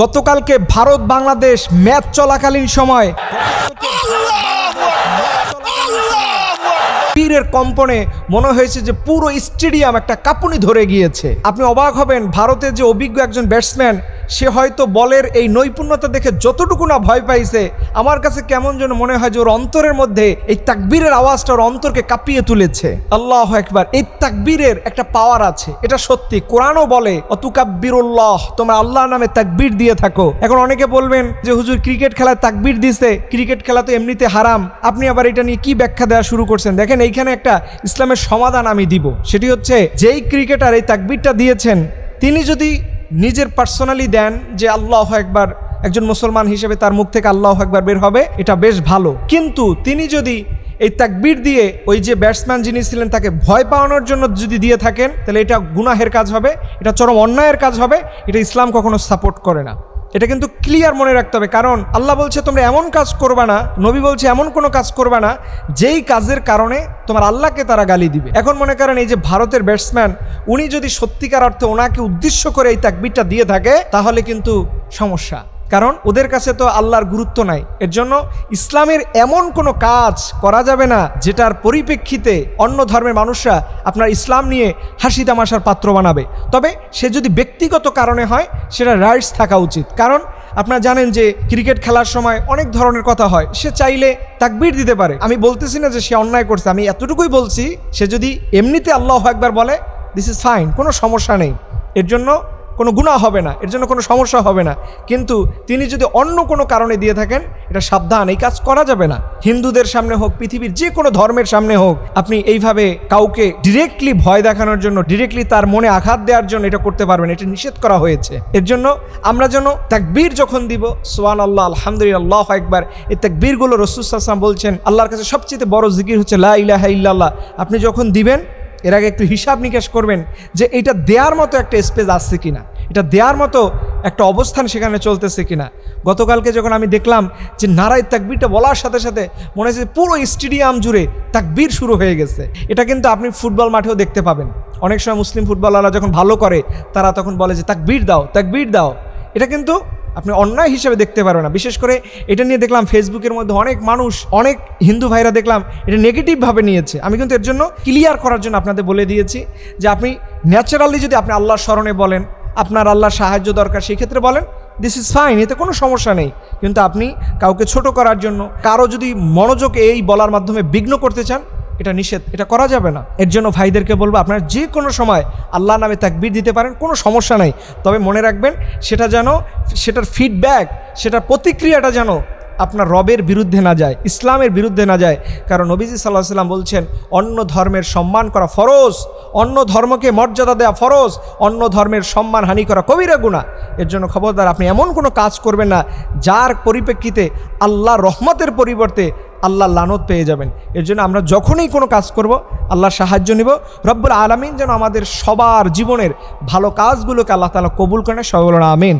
গতকালকে ভারত বাংলাদেশ ম্যাচ চলাকালীন সময় পীরের কম্পনে মনে হয়েছে যে পুরো স্টেডিয়াম একটা কাঁপুনি ধরে গিয়েছে। আপনি অবাক হবেন, ভারতের যে অভিজ্ঞ একজন ব্যাটসম্যান সে হয়তো বলের এই নৈপুণ্যতা দেখে যতটুকু না ভয় পাইছে, আমার কাছে কেমন যেন মনে হয় যে ওর অন্তরের মধ্যে এই তাকবীরের আওয়াজটা ওর অন্তরকে কাঁপিয়ে তুলেছে। আল্লাহ একবার এই তাকবীরের একটা পাওয়ার আছে, এটা সত্যি। কোরআনও বলে, অতুকাব্বিরুল্লাহ, তোমরা আল্লাহ নামে তাকবীর দিয়ে থাকো। এখন অনেকে বলবেন যে, হুজুর, ক্রিকেট খেলায় তাকবীর দিছে, ক্রিকেট খেলা তো এমনিতে হারাম। আপনি আবার এটা নিয়ে কি ব্যাখ্যা দেওয়া শুরু করছেন? দেখেন, এইখানে একটা ইসলামের সমাধান আমি দিব। সেটি হচ্ছে, যেই ক্রিকেটার এই তাকবীরটা দিয়েছেন, তিনি যদি নিজের পার্সোনালি দেন যে আল্লাহ একবার একজন মুসলমান হিসেবে তার মুখ থেকে আল্লাহ একবার বের হবে, এটা বেশ ভালো। কিন্তু তিনি যদি এই ত্যাগবির দিয়ে ওই যে ব্যাটসম্যান যিনি ছিলেন তাকে ভয় পাওয়ানোর জন্য যদি দিয়ে থাকেন, তাহলে এটা গুনাহের কাজ হবে, এটা চরম অন্যায়ের কাজ হবে, এটা ইসলাম কখনো সাপোর্ট করে না। এটা কিন্তু ক্লিয়ার মনে রাখতে হবে। কারণ আল্লাহ বলছে, তোমরা এমন কাজ করবা না, নবী বলছে, এমন কোনো কাজ করবা না, যেই কাজের কারণে তোমার আল্লাহকে তারা গালি দিবে। এখন মনে করেন, এই যে ভারতের ব্যাটসম্যান উনি যদি সত্যিকার অর্থে ওনাকে উদ্দেশ্য করে এই তাকবিরটা দিয়ে থাকে, তাহলে কিন্তু সমস্যা। কারণ ওদের কাছে তো আল্লাহর গুরুত্ব নাই। এর জন্য ইসলামের এমন কোনো কাজ করা যাবে না, যেটার পরিপ্রেক্ষিতে অন্য ধর্মের মানুষরা আপনার ইসলাম নিয়ে হাসি তামাশার পাত্র বানাবে। তবে সে যদি ব্যক্তিগত কারণে হয়, সেটা রাইটস থাকা উচিত। কারণ আপনারা জানেন যে ক্রিকেট খেলার সময় অনেক ধরনের কথা হয়। সে চাইলে তাকবির দিতে পারে। আমি বলতেছি না যে সে অন্যায় করছে, আমি এতটুকুই বলছি, সে যদি এমনিতে আল্লাহ একবার বলে দিস ইজ ফাইন কোনো সমস্যা নেই। এর জন্য কোনো গুণা হবে না, এর জন্য কোনো সমস্যা হবে না। কিন্তু তিনি যদি অন্য কোনো কারণে দিয়ে থাকেন, এটা সাবধান, এই কাজ করা যাবে না। হিন্দুদের সামনে হোক, পৃথিবীর যে কোনো ধর্মের সামনে হোক, আপনি এইভাবে কাউকে ডিরেক্টলি ভয় দেখানোর জন্য ডিরেক্টলি তার মনে আঘাত দেওয়ার জন্য এটা করতে পারবেন, এটা নিষেধ করা হয়েছে। এর জন্য আমরা যেন তাকবীর যখন দিব সোয়ান আল্লাহ আলহামদুলিল্লাহ একবার এই তাকবীরগুলো রসুসাম বলছেন, আল্লাহর কাছে সবচেয়ে বড় জিকির হচ্ছে, লা ইলাহা ইল্লাল্লাহ। আপনি যখন দিবেন এর আগে একটু হিসাব নিকাশ করবেন যে এটা দেওয়ার মতো একটা স্পেস আসছে কিনা, এটা দেওয়ার মতো একটা অবস্থান সেখানে চলতেছে কিনা। গতকালকে যখন আমি দেখলাম যে নারায় তাকবীরটা বলার সাথে সাথে মনে হচ্ছে পুরো স্টেডিয়াম জুড়ে তাকবীর শুরু হয়ে গেছে। এটা কিন্তু আপনি ফুটবল মাঠেও দেখতে পাবেন। অনেক সময় মুসলিম ফুটবলাররা যখন ভালো করে, তারা তখন বলে যে তাকবীর দাও তাকবীর দাও। এটা কিন্তু আপনি অন্যায় হিসেবে দেখতে পারবেন না। বিশেষ করে এটা নিয়ে দেখলাম ফেসবুকের মধ্যে অনেক মানুষ, অনেক হিন্দু ভাইরা দেখলাম এটা নেগেটিভভাবে নিয়েছে। আমি কিন্তু এর জন্য ক্লিয়ার করার জন্য আপনাদের বলে দিয়েছি যে আপনি ন্যাচারালি যদি আপনি আল্লাহর স্মরণে বলেন, আপনার আল্লাহর সাহায্য দরকার, সেই ক্ষেত্রে বলেন দিস ইজ ফাইন এতে কোনো সমস্যা নেই। কিন্তু আপনি কাউকে ছোট করার জন্য, কারও যদি মনোযোগ এই বলার মাধ্যমে বিঘ্ন করতে চান এটা নিষেধ, এটা করা যাবে না। এর জন্য ভাইদেরকে বলব, আপনারা যে কোনো সময় আল্লাহ নামে তাকবির দিতে পারেন, কোনো সমস্যা নাই। তবে মনে রাখবেন, সেটা যেন, সেটার ফিডব্যাক সেটার প্রতিক্রিয়াটা যেন আপনার রবের বিরুদ্ধে না যায়, ইসলামের বিরুদ্ধে না যায়। কারণ নবীজি সাল্লাহ সাল্লাম বলছেন, অন্য ধর্মের সম্মান করা ফরজ, অন্য ধর্মকে মর্যাদা দেওয়া ফরজ, অন্য ধর্মের সম্মান হানি করা কবিরা গুণা এর জন্য খবরদার, আপনি এমন কোনো কাজ করবেন না যার পরিপ্রেক্ষিতে আল্লাহ রহমতের পরিবর্তে আল্লাহ লানত পেয়ে যাবেন। এর জন্য আমরা যখনই কোনো কাজ করব, আল্লাহর সাহায্য নিব। রব্বুল আলমিন যেন আমাদের সবার জীবনের ভালো কাজগুলোকে আল্লাহ তালা কবুল করেন, সবাই বলুন আমিন।